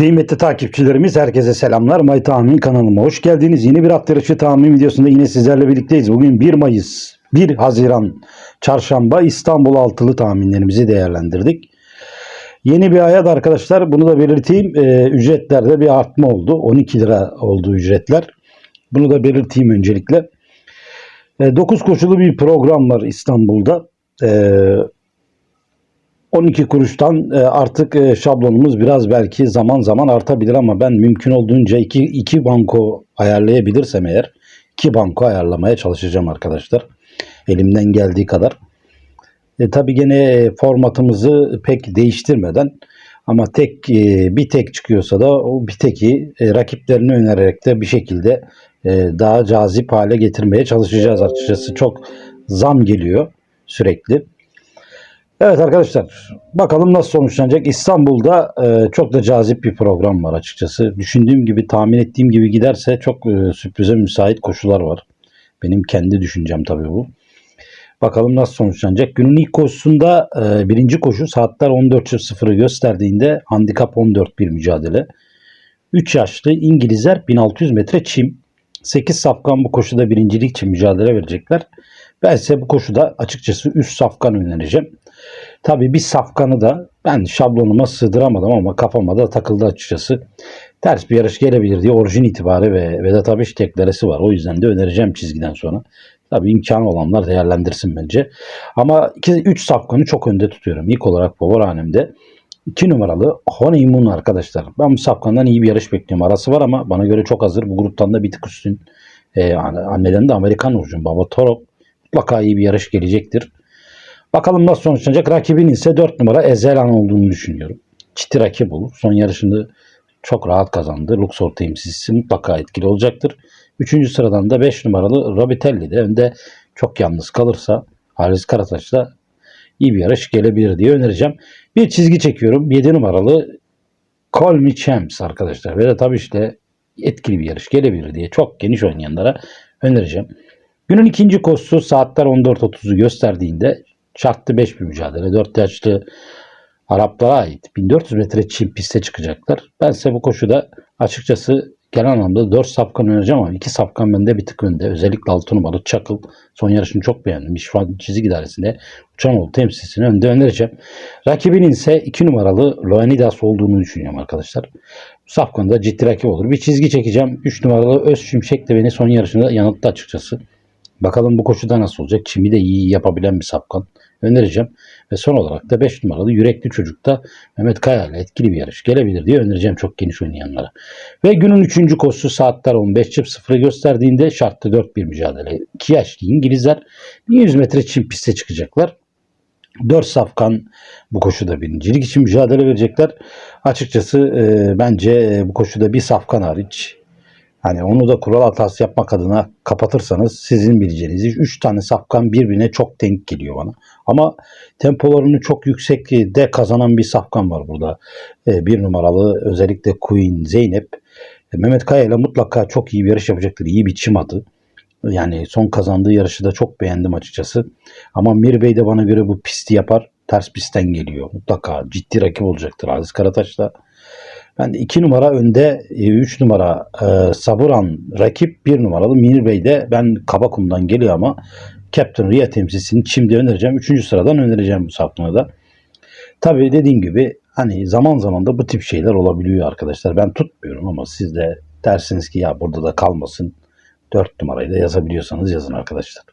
Kıymetli takipçilerimiz herkese selamlar. May Tahmin kanalıma hoş geldiniz. Yeni bir at yarışı tahmin videosunda yine sizlerle birlikteyiz. Bugün 1 Mayıs, 1 Haziran Çarşamba İstanbul altılı tahminlerimizi değerlendirdik. Yeni bir ayet arkadaşlar bunu da belirteyim. Ee, ücretlerde bir artma oldu. 12 lira oldu ücretler. Bunu da belirteyim öncelikle. 9 koşulu bir program var İstanbul'da. Ee, 12 kuruştan e, artık e, şablonumuz biraz belki zaman zaman artabilir ama ben mümkün olduğunca iki, iki banko ayarlayabilirsem eğer iki banko ayarlamaya çalışacağım arkadaşlar. Elimden geldiği kadar. E, tabii gene e, formatımızı pek değiştirmeden ama tek bir tek çıkıyorsa da o bir teki rakiplerini önererek de bir şekilde daha cazip hale getirmeye çalışacağız açıkçası. Çok zam geliyor sürekli. Evet arkadaşlar bakalım nasıl sonuçlanacak. İstanbul'da e, çok da cazip bir program var açıkçası. Düşündüğüm gibi tahmin ettiğim gibi giderse çok e, sürprize müsait koşular var. Benim kendi düşüncem tabii bu. Bakalım nasıl sonuçlanacak. Günün ilk koşusunda e, birinci koşu saatler 14.00'ı gösterdiğinde handikap 14 bir mücadele. 3 yaşlı İngilizler 1600 metre çim. 8 safkan bu koşuda birincilik için mücadele verecekler. Ben size bu koşuda açıkçası üst safkan önereceğim. Tabii bir safkanı da ben şablonuma sığdıramadım ama kafama da takıldı açıkçası. Ters bir yarış gelebilir diye orijin itibarı ve Vedat Abiş tekleresi var. O yüzden de önereceğim çizgiden sonra. Tabii imkanı olanlar değerlendirsin bence. Ama 3 safkanı çok önde tutuyorum. İlk olarak Powerhanem'de 2 numaralı Honeymoon arkadaşlar. Ben bu safkandan iyi bir yarış bekliyorum. Arası var ama bana göre çok hazır. Bu gruptan da bir tık üstün. Ee, anneden de Amerikan Urcun Baba Toro. Mutlaka iyi bir yarış gelecektir. Bakalım nasıl sonuçlanacak. Rakibin ise 4 numara Ezelan olduğunu düşünüyorum. Çiti rakip olur. Son yarışını çok rahat kazandı. Luxor temsilcisi mutlaka etkili olacaktır. Üçüncü sıradan da 5 numaralı Robitelli de önde çok yalnız kalırsa Halis Karataş'la iyi bir yarış gelebilir diye önereceğim. Bir çizgi çekiyorum. 7 numaralı Call Me Champs arkadaşlar. Ve de tabii işte etkili bir yarış gelebilir diye çok geniş oynayanlara önereceğim. Günün ikinci koşusu saatler 14.30'u gösterdiğinde şartlı 5 bir mücadele. 4 yaşlı Araplara ait 1400 metre çim piste çıkacaklar. Ben size bu koşuda açıkçası genel anlamda 4 safkan önereceğim ama 2 safkan bende bir tık önde. Özellikle 6 numaralı Çakıl. Son yarışını çok beğendim. Şu an çizgi idaresinde Uçanoğlu temsilcisini önde önereceğim. Rakibinin ise 2 numaralı Loanidas olduğunu düşünüyorum arkadaşlar. Bu safkanda ciddi rakip olur. Bir çizgi çekeceğim. 3 numaralı Öz Şimşek de beni son yarışında yanılttı açıkçası. Bakalım bu koşuda nasıl olacak. Çimi de iyi yapabilen bir safkan önereceğim. Ve son olarak da 5 numaralı Yürekli Çocuk'ta Mehmet Kaya ile etkili bir yarış gelebilir diye önereceğim çok geniş oynayanlara. Ve günün 3. koşusu saatler 15.00'ı gösterdiğinde şartlı 4-1 mücadele. 2 yaşlı İngilizler 1100 metre çim piste çıkacaklar. 4 safkan bu koşuda birincilik için mücadele verecekler. Açıkçası e, bence e, bu koşuda bir safkan hariç Hani onu da kural hatası yapmak adına kapatırsanız sizin bileceğiniz 3 tane safkan birbirine çok denk geliyor bana. Ama tempolarını çok yüksek de kazanan bir safkan var burada. E, bir numaralı özellikle Queen Zeynep. E, Mehmet Kaya ile mutlaka çok iyi bir yarış yapacaktır. İyi bir çim adı. Yani son kazandığı yarışı da çok beğendim açıkçası. Ama Mir Bey de bana göre bu pisti yapar. Ters pistten geliyor. Mutlaka ciddi rakip olacaktır. Aziz Karataş da ben 2 numara önde, 3 numara e, Saburan rakip 1 numaralı Minir Bey de ben Kabakum'dan geliyor ama Captain Ria temsilcisini şimdi önereceğim. 3. sıradan önereceğim bu saptına da. Tabii dediğim gibi hani zaman zaman da bu tip şeyler olabiliyor arkadaşlar. Ben tutmuyorum ama siz de dersiniz ki ya burada da kalmasın. 4 numarayı da yazabiliyorsanız yazın arkadaşlar.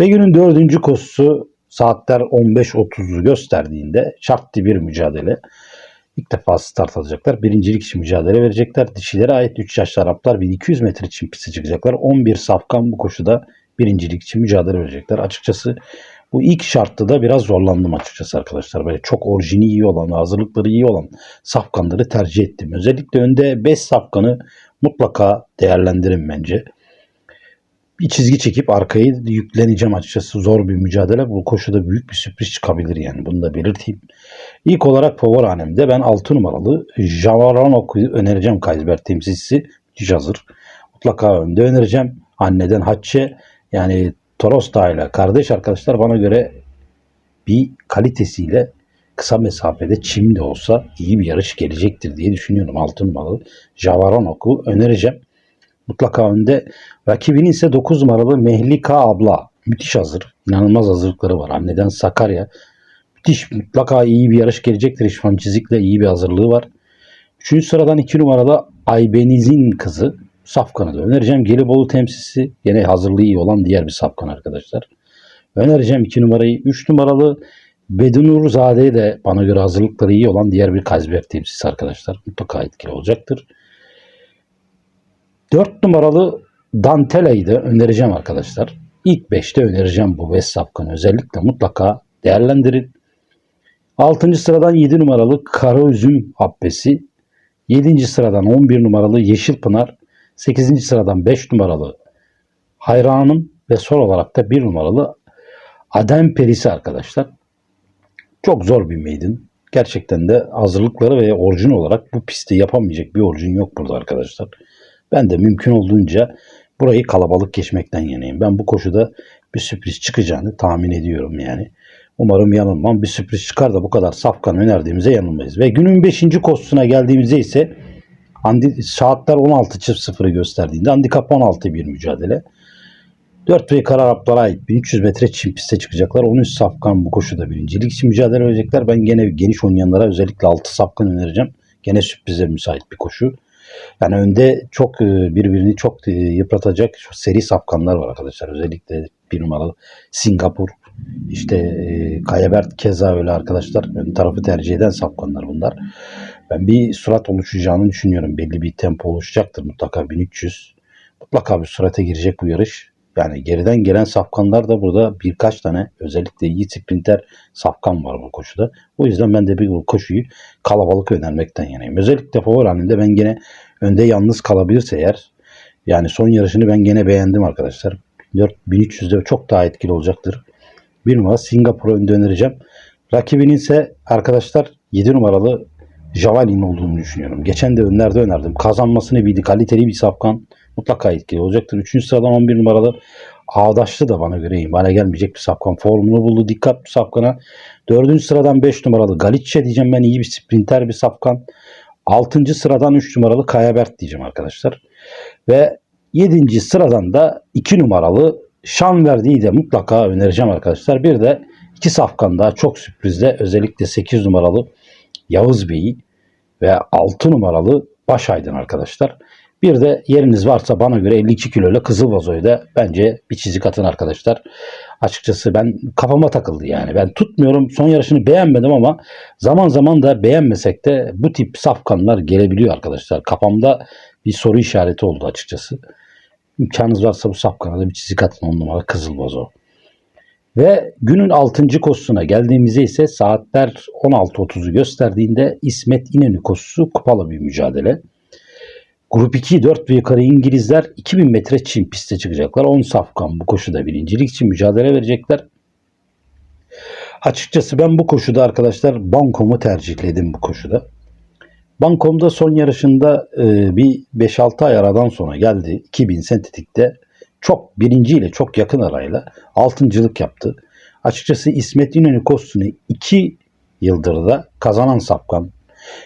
Ve günün dördüncü koşusu saatler 15.30'u gösterdiğinde şartlı bir mücadele. İlk defa start alacaklar. Birincilik için mücadele verecekler. Dişilere ait 3 yaşlı Araplar 1200 metre için piste çıkacaklar. 11 safkan bu koşuda birincilik için mücadele verecekler. Açıkçası bu ilk şartta da biraz zorlandım açıkçası arkadaşlar. Böyle çok orijini iyi olan, hazırlıkları iyi olan safkanları tercih ettim. Özellikle önde 5 safkanı mutlaka değerlendirin bence bir çizgi çekip arkayı yükleneceğim açıkçası. Zor bir mücadele. Bu koşuda büyük bir sürpriz çıkabilir yani. Bunu da belirteyim. İlk olarak Powerhanem'de ben 6 numaralı Javaranok'u önereceğim Kaysber temsilcisi. Hazır. Mutlaka önde önereceğim. Anneden Hatçe yani Torosta ile kardeş arkadaşlar bana göre bir kalitesiyle kısa mesafede çim de olsa iyi bir yarış gelecektir diye düşünüyorum. Altı numaralı Javaronok'u önereceğim. Mutlaka önde. Rakibinin ise 9 numaralı Mehlika abla. Müthiş hazır. İnanılmaz hazırlıkları var. Anneden Sakarya. Müthiş. Mutlaka iyi bir yarış gelecektir. İşvan Çizik'le iyi bir hazırlığı var. Üçüncü sıradan 2 numaralı Aybeniz'in kızı. Safkan'ı da önereceğim. Gelibolu temsilcisi. Yine hazırlığı iyi olan diğer bir Safkan arkadaşlar. Önereceğim 2 numarayı. 3 numaralı Bedunur Zade'ye de bana göre hazırlıkları iyi olan diğer bir Kazber temsilcisi arkadaşlar. Mutlaka etkili olacaktır. 4 numaralı Dantela'yı da önereceğim arkadaşlar. İlk 5'te önereceğim bu West Safkan'ı özellikle mutlaka değerlendirin. 6. sıradan 7 numaralı Kara Üzüm Habbesi. 7. sıradan 11 numaralı Yeşil Pınar. 8. sıradan 5 numaralı Hayranım ve son olarak da 1 numaralı Adem Perisi arkadaşlar. Çok zor bir maiden. Gerçekten de hazırlıkları ve orijin olarak bu pisti yapamayacak bir orijin yok burada arkadaşlar. Ben de mümkün olduğunca burayı kalabalık geçmekten yanayım. Ben bu koşuda bir sürpriz çıkacağını tahmin ediyorum yani. Umarım yanılmam. Bir sürpriz çıkar da bu kadar safkan önerdiğimize yanılmayız. Ve günün 5. koşusuna geldiğimizde ise saatler 16.00'ı gösterdiğinde handikap 16 bir mücadele. 4 ve karar Araplara ait 1300 metre çim piste çıkacaklar. 13 safkan bu koşuda birincilik için mücadele verecekler. Ben gene geniş oynayanlara özellikle 6 safkan önereceğim. Gene sürprize müsait bir koşu. Yani önde çok e, birbirini çok e, yıpratacak seri safkanlar var arkadaşlar. Özellikle bir numaralı Singapur. İşte e, Kayabert keza öyle arkadaşlar. Ön tarafı tercih eden safkanlar bunlar. Ben bir surat oluşacağını düşünüyorum. Belli bir tempo oluşacaktır mutlaka 1300. Mutlaka bir surata girecek bu yarış. Yani geriden gelen safkanlar da burada birkaç tane özellikle iyi sprinter safkan var bu koşuda. O yüzden ben de bir bu koşuyu kalabalık önermekten yanayım. Özellikle favori halinde ben gene önde yalnız kalabilirse eğer yani son yarışını ben gene beğendim arkadaşlar. 4300'de çok daha etkili olacaktır. Bir numara Singapur'a önde önereceğim. Rakibinin ise arkadaşlar 7 numaralı Javelin olduğunu düşünüyorum. Geçen de önlerde önerdim. Kazanmasını bildi. Kaliteli bir safkan mutlaka etkili olacaktır. Üçüncü sıradan 11 numaralı Ağdaşlı da bana göre iyi. Bana gelmeyecek bir safkan. Formunu buldu. Dikkat bir safkana. Dördüncü sıradan 5 numaralı Galicia diyeceğim ben. iyi bir sprinter bir safkan. Altıncı sıradan 3 numaralı Kayabert diyeceğim arkadaşlar. Ve yedinci sıradan da 2 numaralı Şanverdi'yi de mutlaka önereceğim arkadaşlar. Bir de iki safkan daha çok sürprizde. Özellikle 8 numaralı Yavuz Bey'i ve 6 numaralı Başaydın arkadaşlar. Bir de yeriniz varsa bana göre 52 kiloyla Kızıl Vazo'yu da bence bir çizik atın arkadaşlar. Açıkçası ben kafama takıldı yani. Ben tutmuyorum. Son yarışını beğenmedim ama zaman zaman da beğenmesek de bu tip safkanlar gelebiliyor arkadaşlar. Kafamda bir soru işareti oldu açıkçası. İmkanınız varsa bu safkana da bir çizik atın 10 numara Kızıl Vazo. Ve günün 6. koşusuna geldiğimizde ise saatler 16.30'u gösterdiğinde İsmet İnönü koşusu kupalı bir mücadele. Grup 2 4 ve yukarı İngilizler 2000 metre çim piste çıkacaklar. 10 safkan bu koşuda birincilik için mücadele verecekler. Açıkçası ben bu koşuda arkadaşlar Bankom'u tercihledim bu koşuda. Bankom'da son yarışında e, bir 5-6 ay aradan sonra geldi. 2000 sentetikte çok birinciyle çok yakın arayla altıncılık yaptı. Açıkçası İsmet İnönü koşusunu 2 yıldır da kazanan safkan.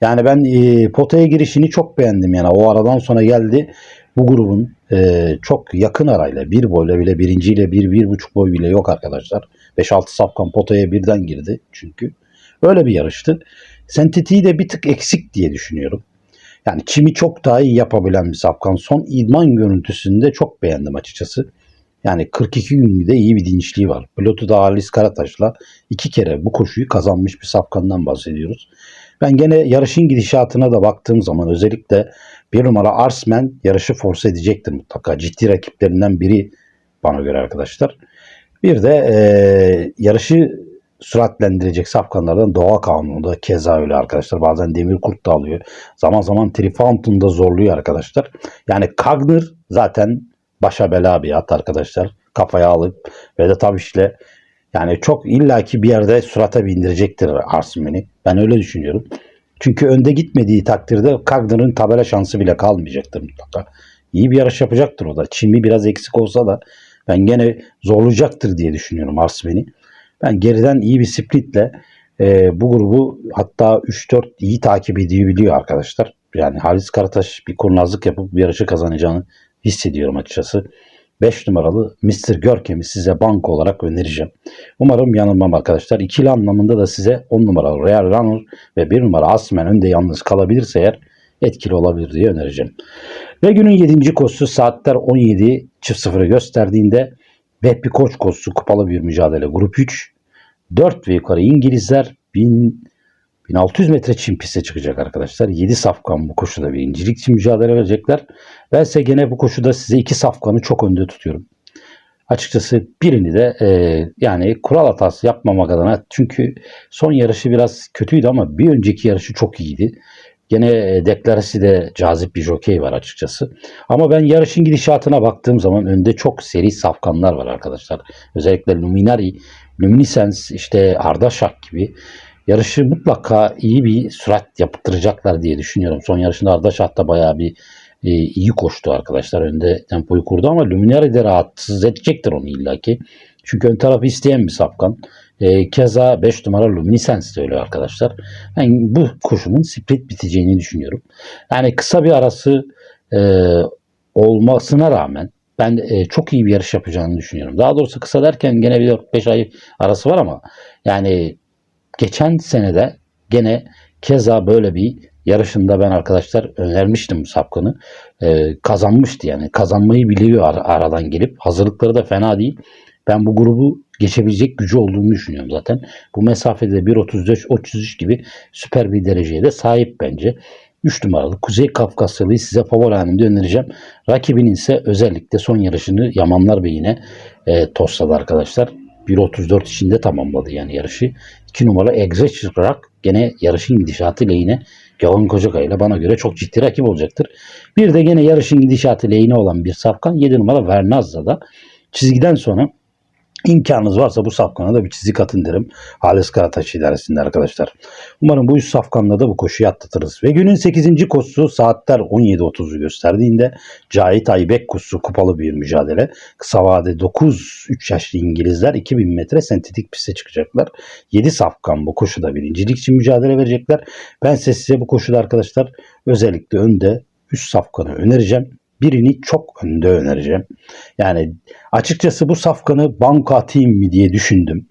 Yani ben e, potaya girişini çok beğendim yani o aradan sonra geldi bu grubun e, çok yakın arayla bir boyla bile birinciyle bir bir buçuk boy bile yok arkadaşlar. 5-6 safkan potaya birden girdi çünkü. Öyle bir yarıştı. Sentetiği de bir tık eksik diye düşünüyorum. Yani çimi çok daha iyi yapabilen bir safkan. Son idman görüntüsünde çok beğendim açıkçası. Yani 42 günde iyi bir dinçliği var. Pilotu da Halis Karataş'la iki kere bu koşuyu kazanmış bir safkandan bahsediyoruz. Ben gene yarışın gidişatına da baktığım zaman özellikle bir numara Arsman yarışı force edecektir mutlaka. Ciddi rakiplerinden biri bana göre arkadaşlar. Bir de e, yarışı süratlendirecek safkanlardan Doğa Kanunu da keza öyle arkadaşlar. Bazen Demir Kurt da alıyor. Zaman zaman Trifountain da zorluyor arkadaşlar. Yani Kagner zaten başa bela bir at arkadaşlar. Kafaya alıp ve de tabii işte yani çok illaki bir yerde surata bindirecektir Arsmen'i. Ben öyle düşünüyorum. Çünkü önde gitmediği takdirde Kagner'ın tabela şansı bile kalmayacaktır mutlaka. İyi bir yarış yapacaktır o da. Çimi biraz eksik olsa da ben gene zorlayacaktır diye düşünüyorum Arsmen'i. Ben geriden iyi bir sprintle e, bu grubu hatta 3-4 iyi takip edebiliyor arkadaşlar. Yani Halis Karataş bir kurnazlık yapıp bir yarışı kazanacağını hissediyorum açıkçası. 5 numaralı Mr. Görkem'i size banko olarak önereceğim. Umarım yanılmam arkadaşlar. İkili anlamında da size 10 numaralı Real Runner ve 1 numara Asmen önde yalnız kalabilirse eğer etkili olabilir diye önereceğim. Ve günün 7. koşusu saatler 17.00'ı gösterdiğinde Vehbi Koç koşusu kupalı bir mücadele. Grup 3. 4 ve yukarı İngilizler 1000, 1600 metre çim piste çıkacak arkadaşlar. 7 safkan bu koşuda birincilik için mücadele verecekler. Ben ise gene bu koşuda size 2 safkanı çok önde tutuyorum. Açıkçası birini de e, yani kural hatası yapmamak adına çünkü son yarışı biraz kötüydü ama bir önceki yarışı çok iyiydi. Gene e, deklarası de cazip bir jokey var açıkçası. Ama ben yarışın gidişatına baktığım zaman önde çok seri safkanlar var arkadaşlar. Özellikle Luminari, Luminescence, işte Ardaşak gibi yarışı mutlaka iyi bir sürat yaptıracaklar diye düşünüyorum. Son yarışında Ardaşak da bayağı bir e, iyi koştu arkadaşlar. Önde tempoyu kurdu ama Luminari de rahatsız edecektir onu illaki. Çünkü ön tarafı isteyen bir safkan. E, keza 5 numara Luminescence de öyle arkadaşlar. Yani bu koşunun split biteceğini düşünüyorum. Yani kısa bir arası e, olmasına rağmen ben e, çok iyi bir yarış yapacağını düşünüyorum. Daha doğrusu kısa derken gene bir 4-5 ay arası var ama yani geçen senede gene keza böyle bir yarışında ben arkadaşlar önermiştim sapkını. E, kazanmıştı yani. Kazanmayı biliyor ar- aradan gelip. Hazırlıkları da fena değil. Ben bu grubu geçebilecek gücü olduğunu düşünüyorum zaten. Bu mesafede 1.35-33 gibi süper bir dereceye de sahip bence. 3 numaralı Kuzey Kafkasyalı'yı size favori halimde önereceğim. Rakibinin ise özellikle son yarışını Yamanlar Bey'ine e, tosladı arkadaşlar. 1.34 içinde tamamladı yani yarışı. 2 numara Egze çıkarak gene yarışın gidişatı lehine Gökhan Kocakay ile bana göre çok ciddi rakip olacaktır. Bir de gene yarışın gidişatı lehine olan bir safkan 7 numara Vernaz'da da çizgiden sonra İmkanınız varsa bu safkana da bir çizik atın derim. Halis Karataş idaresinde arkadaşlar. Umarım bu üç safkanla da bu koşuyu atlatırız. Ve günün 8. koşusu saatler 17.30'u gösterdiğinde Cahit Aybek koşusu kupalı bir mücadele. Kısa vade 9 3 yaşlı İngilizler 2000 metre sentetik piste çıkacaklar. 7 safkan bu koşuda birincilik için mücadele verecekler. Ben ise size bu koşuda arkadaşlar özellikle önde 3 safkanı önereceğim birini çok önde önereceğim. Yani açıkçası bu safkanı banka atayım mı diye düşündüm.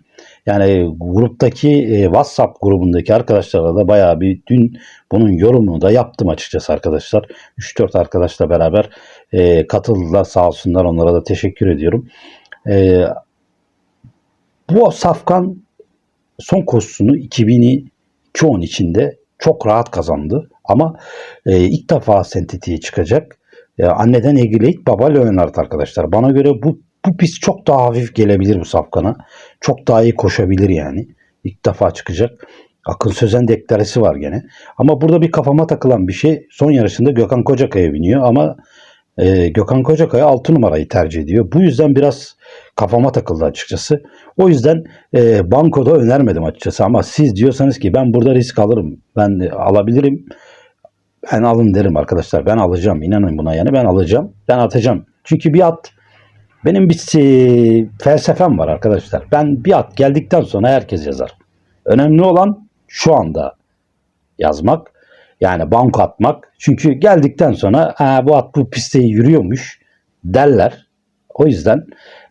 Yani gruptaki e, WhatsApp grubundaki arkadaşlarla da bayağı bir dün bunun yorumunu da yaptım açıkçası arkadaşlar. 3-4 arkadaşla beraber e, katıldılar sağ olsunlar onlara da teşekkür ediyorum. E, bu safkan son koşusunu 2010 içinde çok rahat kazandı. Ama e, ilk defa sentetiğe çıkacak. E, anneden Egileit, baba Leonard arkadaşlar. Bana göre bu bu pist çok daha hafif gelebilir bu safkana. Çok daha iyi koşabilir yani. İlk defa çıkacak. Akın Sözen deklaresi var gene. Ama burada bir kafama takılan bir şey. Son yarışında Gökhan Kocakaya biniyor ama e, Gökhan Kocakaya 6 numarayı tercih ediyor. Bu yüzden biraz kafama takıldı açıkçası. O yüzden e, bankoda önermedim açıkçası ama siz diyorsanız ki ben burada risk alırım. Ben alabilirim. Ben alın derim arkadaşlar. Ben alacağım. İnanın buna yani ben alacağım. Ben atacağım. Çünkü bir at benim bir felsefem var arkadaşlar. Ben bir at geldikten sonra herkes yazar. Önemli olan şu anda yazmak. Yani banko atmak. Çünkü geldikten sonra bu at bu piste yürüyormuş derler. O yüzden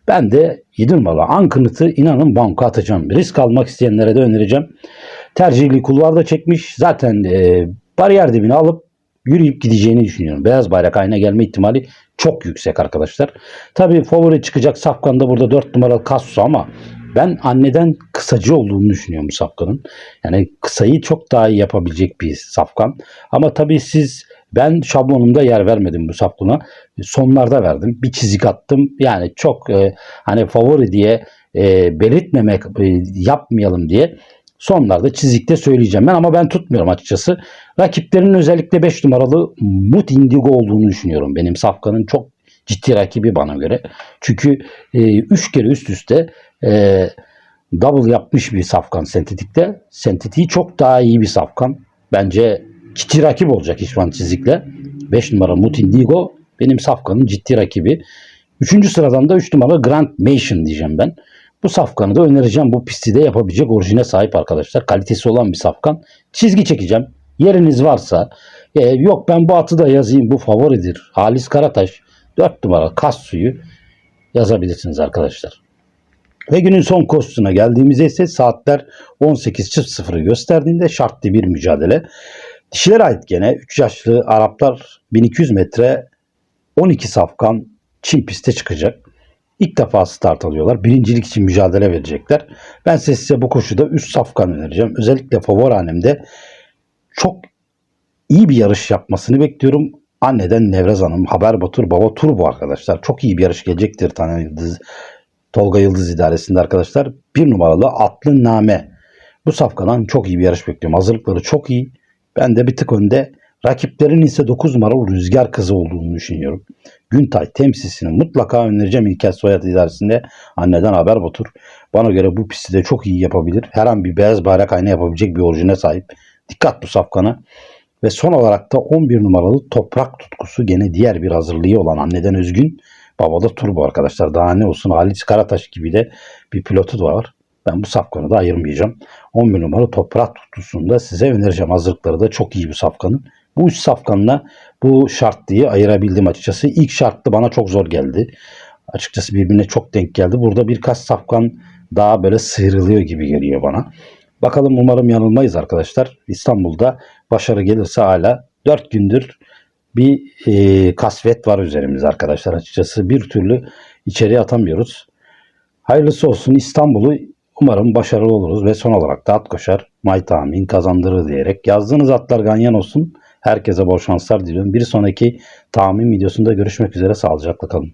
ben de 7 numaralı Ankınıt'ı inanın banko atacağım. Risk almak isteyenlere de önereceğim. Tercihli kulvarda çekmiş. Zaten e, bariyer dibine alıp yürüyüp gideceğini düşünüyorum. Beyaz bayrak ayna gelme ihtimali çok yüksek arkadaşlar. Tabii favori çıkacak Safkan da burada 4 numaralı Kasso ama ben anneden kısacı olduğunu düşünüyorum Safkan'ın. Yani kısayı çok daha iyi yapabilecek bir Safkan. Ama tabii siz ben şablonumda yer vermedim bu Safkan'a. Sonlarda verdim. Bir çizik attım. Yani çok e, hani favori diye e, belirtmemek e, yapmayalım diye sonlarda çizikte söyleyeceğim ben ama ben tutmuyorum açıkçası. Rakiplerinin özellikle 5 numaralı Mut Indigo olduğunu düşünüyorum. Benim Safkan'ın çok ciddi rakibi bana göre. Çünkü 3 e, kere üst üste e, double yapmış bir Safkan sentetikte. Sentetiği çok daha iyi bir Safkan. Bence ciddi rakip olacak İşvan çizikle. 5 numara Mut Indigo benim Safkan'ın ciddi rakibi. Üçüncü sıradan da 3 numara Grand Mansion diyeceğim ben. Bu safkanı da önereceğim. Bu pisti de yapabilecek orijine sahip arkadaşlar. Kalitesi olan bir safkan. Çizgi çekeceğim. Yeriniz varsa e, yok ben bu atı da yazayım bu favoridir. Halis Karataş 4 numara kas suyu yazabilirsiniz arkadaşlar. Ve günün son koşusuna geldiğimizde ise saatler 18.00'ı gösterdiğinde şartlı bir mücadele. Dişilere ait gene 3 yaşlı Araplar 1200 metre 12 safkan Çin piste çıkacak. İlk defa start alıyorlar. Birincilik için mücadele verecekler. Ben size, size bu koşuda üst safkan önereceğim. Özellikle favori çok iyi bir yarış yapmasını bekliyorum. Anneden Nevrez Hanım, Haber Batur, Baba Turbo arkadaşlar. Çok iyi bir yarış gelecektir Tane Yıldız, Tolga Yıldız idaresinde arkadaşlar. Bir numaralı Atlı Name. Bu safkadan çok iyi bir yarış bekliyorum. Hazırlıkları çok iyi. Ben de bir tık önde. Rakiplerin ise 9 numaralı Rüzgar Kızı olduğunu düşünüyorum. Güntay temsilcisini mutlaka önereceğim İlker Soyad idaresinde. Anneden Haber Batur. Bana göre bu pisti de çok iyi yapabilir. Her an bir beyaz bayrak ayna yapabilecek bir orijine sahip. Dikkat bu safkana. Ve son olarak da 11 numaralı toprak tutkusu gene diğer bir hazırlığı olan anneden Özgün. Babada turbo arkadaşlar. Daha ne olsun Halis Karataş gibi de bir pilotu da var. Ben bu safkanı da ayırmayacağım. 11 numaralı toprak tutkusunu da size önereceğim. Hazırlıkları da çok iyi bu safkanın. Bu üç safkanla bu şartlıyı ayırabildim açıkçası. İlk şartlı bana çok zor geldi. Açıkçası birbirine çok denk geldi. Burada birkaç safkan daha böyle sıyrılıyor gibi geliyor bana. Bakalım umarım yanılmayız arkadaşlar. İstanbul'da başarı gelirse hala 4 gündür bir e, kasvet var üzerimizde arkadaşlar. Açıkçası bir türlü içeriye atamıyoruz. Hayırlısı olsun İstanbul'u umarım başarılı oluruz ve son olarak da at koşar May Tahmin kazandırır diyerek yazdığınız atlar ganyan olsun. Herkese bol şanslar diliyorum. Bir sonraki tahmin videosunda görüşmek üzere. Sağlıcakla kalın.